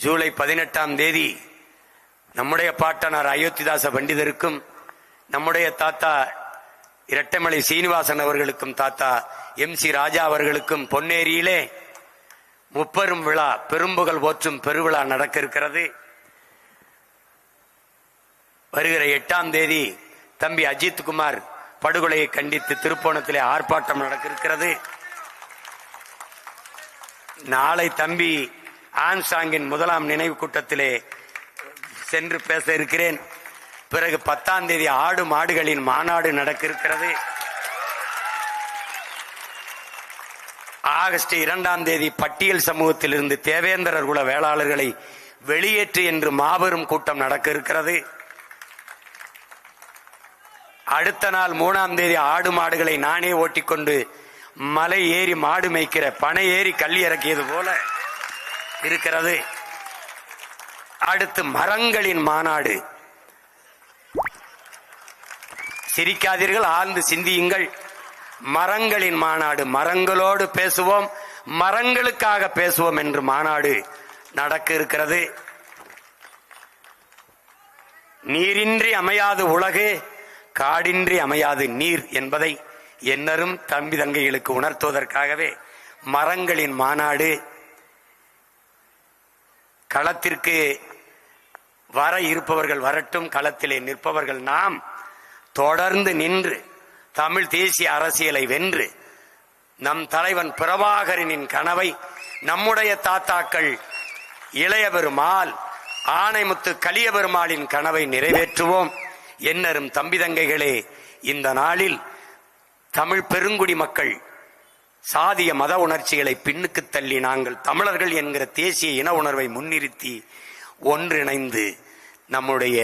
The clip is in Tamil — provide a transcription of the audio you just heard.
ஜூலை பதினெட்டாம் தேதி நம்முடைய பாட்டனார் அயோத்திதாச பண்டிதருக்கும் நம்முடைய தாத்தா இரட்டைமலை சீனிவாசன் அவர்களுக்கும் தாத்தா எம் சி ராஜா அவர்களுக்கும் பொன்னேரியிலே முப்பெரும் விழா பெரும்புகள் போற்றும் பெருவிழா நடக்க இருக்கிறது வருகிற எட்டாம் தேதி தம்பி அஜித் குமார் படுகொலையை கண்டித்து திருப்போணத்திலே ஆர்ப்பாட்டம் நடக்க இருக்கிறது நாளை தம்பி ஆன்சாங்கின் முதலாம் நினைவு கூட்டத்திலே சென்று பேச இருக்கிறேன். பிறகு பத்தாம் தேதி ஆடு மாடுகளின் மாநாடு நடக்க இருக்கிறது ஆகஸ்ட் இரண்டாம் தேதி பட்டியல் சமூகத்திலிருந்து தேவேந்திரர் குல வேளாளர்களை வெளியேற்று என்று மாபெரும் கூட்டம் நடக்க இருக்கிறது அடுத்த நாள் மூணாம் தேதி ஆடு மாடுகளை நானே ஓட்டிக்கொண்டு மலை ஏறி மாடு மேய்க்கிற பனை ஏறி கல் இறக்கியது போல இருக்கிறது. அடுத்து மரங்களின் மாநாடு. சிரிக்காதீர்கள் ஆழ்ந்து சிந்தியுங்கள். மரங்களின் மாநாடு மரங்களோடு பேசுவோம் மரங்களுக்காக பேசுவோம் என்று மாநாடு நடக்க இருக்கிறது. நீரின்றி அமையாது உலகு காடின்றி அமையாது நீர் என்பதை என்னரும் தம்பி தங்கைகளுக்கு உணர்த்துவதற்காகவே மரங்களின் மாநாடு களத்திற்கு வர இருப்பவர்கள் வரட்டும் களத்திலே நிற்பவர்கள் நாம். தொடர்ந்து நின்று தமிழ் தேசிய அரசியலை வென்று நம் தலைவன் பிரபாகரனின் கனவை நம்முடைய தாத்தாக்கள் இளைய பெருமாள் ஆணைமுத்து கலிய பெருமாளின் கனவை நிறைவேற்றுவோம். என்னரும் தம்பிதங்கைகளே இந்த நாளில் தமிழ் பெருங்குடி மக்கள் சாதிய மத உணர்ச்சிகளை பின்னுக்கு தள்ளி நாங்கள் தமிழர்கள் என்கிற தேசிய இன உணர்வை முன்னிறுத்தி ஒன்றிணைந்து நம்முடைய